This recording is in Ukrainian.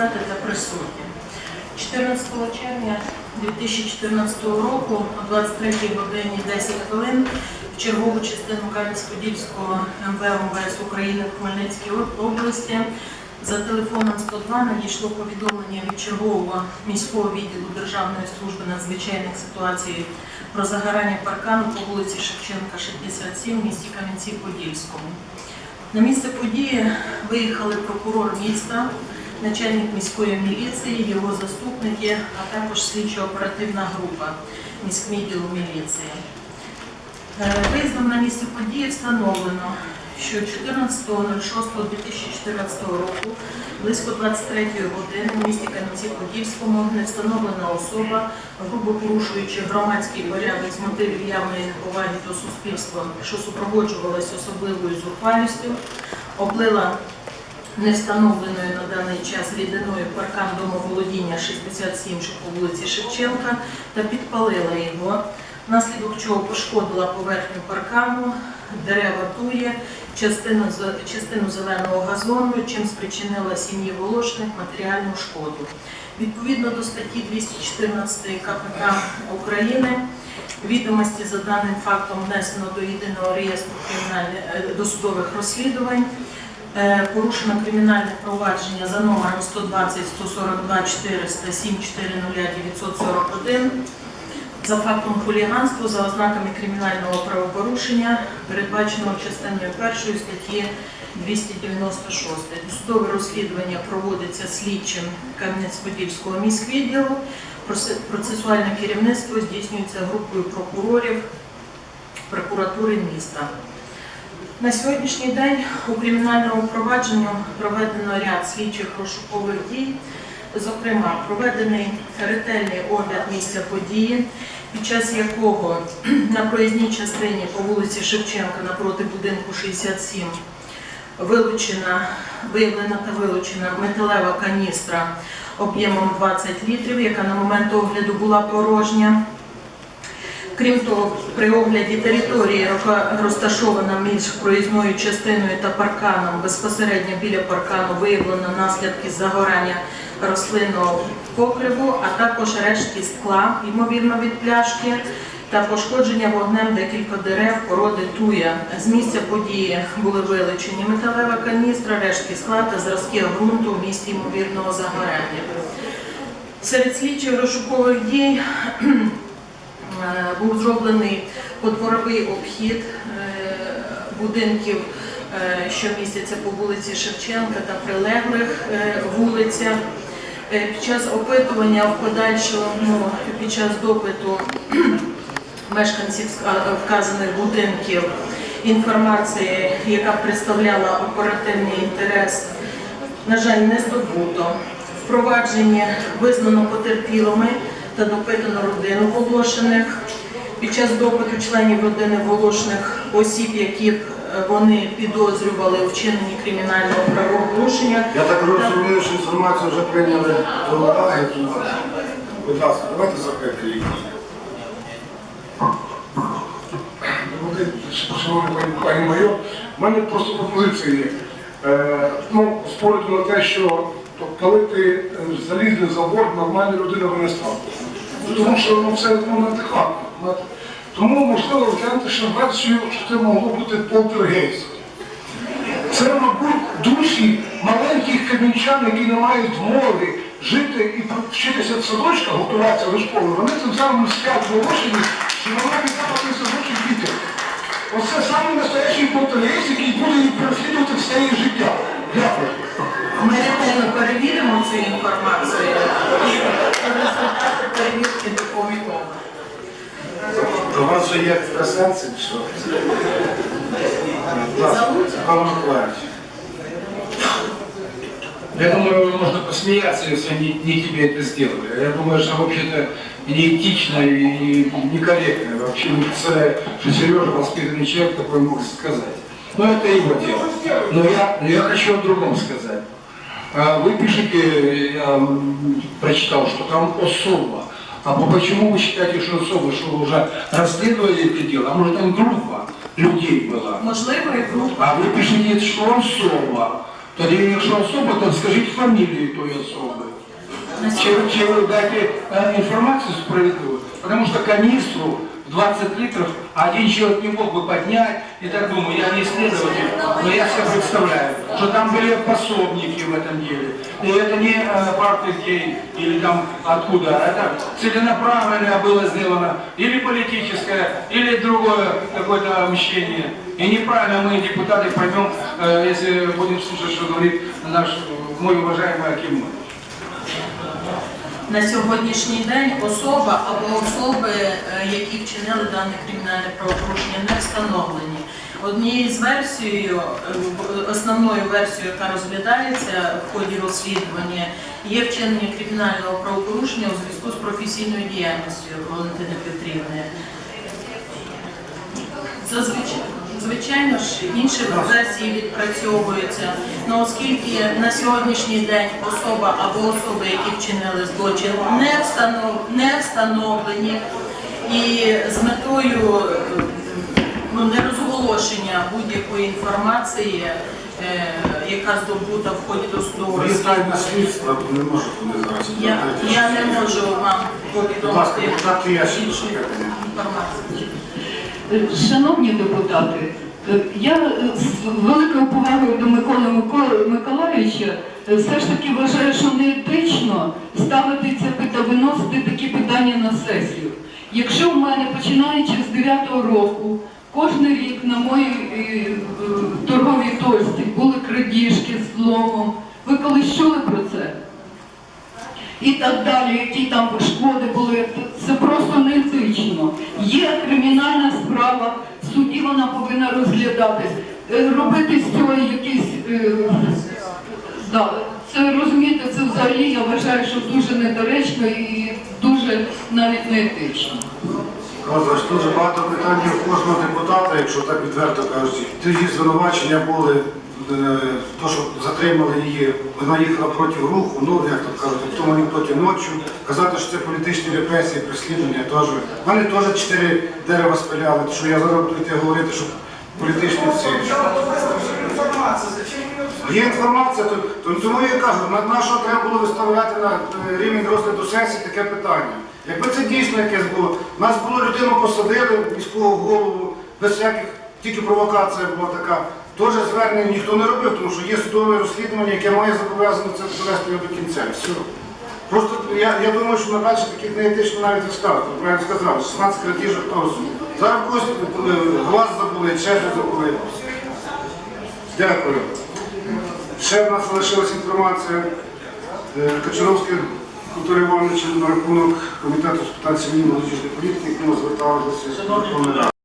депутати та присутні. 14 червня 2014 року о 23 годині 10 хвилин в чергову частину Кам'янець-Подільського МВ України в Хмельницькій області за телефоном 102 надійшло повідомлення від чергового міського відділу Державної служби надзвичайних ситуацій про загорання паркану по вулиці Шевченка, 67 в місті Кам'янці-Подільському. На місце події виїхали прокурор міста, начальник міської міліції, його заступники, а також слідчо-оперативна група міськвідділу міліції. Е, Виїздом на місце події встановлено, що 14.06.2014 року близько 23 години в місті Кам'янці-Подільському не встановлена особа, грубо порушуючи громадський порядок з мотивів явної неповаги до суспільства, що супроводжувалась особливою зухвалістю, облила невстановленою на даний час рідиною паркан домоволодіння 67, що по вулиці Шевченка, та підпалила його, внаслідок чого пошкодила поверхню паркану, дерева тує, частину, частину зеленого газону, чим спричинила сім'ї Волошних матеріальну шкоду. Відповідно до статті 214 КПК України, відомості за даним фактом внесено до єдиного реєстру е, досудових розслідувань. Е, Порушено кримінальне провадження за номером 120 142 400 740 941 за фактом хуліганства за ознаками кримінального правопорушення, передбаченого частиною першої статті 296. Досудове розслідування проводиться слідчим Кам'янець-Подільського міськвідділу. Процесуальне керівництво здійснюється групою прокурорів прокуратури міста. На сьогоднішній день у кримінальному провадженні проведено ряд слідчих розшукових дій. Зокрема, проведений ретельний огляд місця події, під час якого на проїзній частині по вулиці Шевченка напроти будинку 67 вилучена, виявлена та вилучена металева каністра об'ємом 20 літрів, яка на момент огляду була порожня. Крім того, при огляді території, яка розташована між проїзною частиною та парканом, безпосередньо біля паркану виявлено наслідки загорання рослинного покриву, а також рештки скла, ймовірно від пляшки, та пошкодження вогнем декілька дерев породи туя. З місця події були вилучені металева каністра, рештки скла та зразки ґрунту в місці ймовірного загорання. Серед слідчих розшукових дій був зроблений подворовий обхід е, будинків, е, що містяться по вулиці Шевченка та прилеглих е, вулицях. Е, Під час опитування в подальшому, під час допиту мешканців вказаних будинків інформації, яка представляла оперативний інтерес, на жаль, не здобуто. Впровадження визнано потерпілими та допитано родину Волошиних. Під час допиту членів родини Волошних осіб, які е, вони підозрювали у вчиненні кримінального правопорушення. Я так розумію, що інформацію вже прийняли до уваги. Будь ласка, давайте закрити її. Шановний пані, майор, в мене просто пропозиція є. Е, ну, спорити на те, що коли ти е, залізний за борт, нормальна людина не став. Тому що ну, це ну, неадекватно. Тому можливо розглянути ще версію, що це могло бути полтергейст. Це, мабуть, душі маленьких камінчан, які не мають змоги жити і вчитися в садочках, готуватися до школи. Вони тим самим сплять волошені, що вона віддала цей садочок дітям. Оце саме настоящий полтергейст, який буде її переслідувати все її життя. Дякую. Ми ретельно перевіримо цю інформацію і результати перевірки доповімо. У вас же є екстрасенси, чи що? Будь ласка, Павло Миколаївич. Я думаю, можно посмеяться, если они не тебе это сделали. Я думаю, что вообще-то неэтично и некорректно. Вообще не представляю, что Сережа воспитанный человек такой мог сказать. Но это его дело. Но я, но я хочу о другом сказать. А Вы пишете, я м, прочитал, что там особо. А по- почему вы считаете, что особо, что вы уже расследовали это дело? А может там группа людей была? Можливо, і група. А вы пишете, что он особо. Тоді, якщо особа, то скажіть фамілію тої особи. На Чи, сьогодні- чи вы дайте э, информацию справедливую? Потому что канистру 20 литров один человек не мог бы поднять. И так думаю, я не исследователь, но я себе представляю, что там были пособники в этом деле. И это не э, партия гей или там откуда, это целенаправленное было сделано, или политическое, или другое какое-то мщение. И неправильно мы, депутаты, поймем, э, если будем слушать, что говорит наш мой уважаемый Аким. На сьогоднішній день особа або особи, е, які вчинили дане кримінальне правопорушення, не встановлені. Однією з версією, е, основною версією, яка розглядається в ході розслідування, є вчинення кримінального правопорушення у зв'язку з професійною діяльністю Валентини Петрівни. Зазвичай, звичайно ж, інші версії відпрацьовуються. Ну, оскільки на сьогоднішній день особа або особи, які вчинили злочин, не, встанов, не встановлені і з метою ну, нерозголошення будь-якої інформації, е, яка здобута в ході досудового тайне не можу туди зараз. я, я не можу вам повідомити іншу інформацію. Шановні депутати, е, я е, з великою повагою до Миколи Миколаївича е, все ж таки вважаю, що не етично ставити це питання, виносити такі питання на сесію. Якщо в мене починаючи з 9-го року, кожен рік на моїй торговій точці були крадіжки з зломом, ви колись чули про це? і так далі, які там шкоди були, це просто не етично. Є вона повинна розглядатись. Е, Робити з цього якісь. е, Да, це розумієте, це взагалі я вважаю, що дуже недоречно і дуже навіть не етично. Казач, дуже багато питань у кожного депутата, якщо так відверто кажучи. Ті звинувачення були, то, що затримали її, вона їхала проти руху, ну як то кажуть, в тому анекдоті ночі. Казати, що це політичні репресії, переслідування, теж. В мене теж чотири дерева спиляли, що я зараз буду говорити, що політичні цілі. Є інформація, то, то тому я кажу, на, на що треба було виставляти на е, рівень розгляду сесії таке питання. Якби це дійсно якесь було, нас було людину посадили, міського голову, без всяких, тільки провокація була така. Теж звернення ніхто не робив, тому що є судове розслідування, яке має зобов'язано це довести до кінця. Все. Просто я, я думаю, що надалі таких неетично навіть виставити. Ви правильно сказали, 16 крадіжок того суду. Зараз когось е, глаз забули, ще щось забули. Дякую. Ще в нас залишилася інформація. Е, Кочаровський Антон Іванович на рахунок комітету з питань сім'ї молодіжної політики, якому зверталися.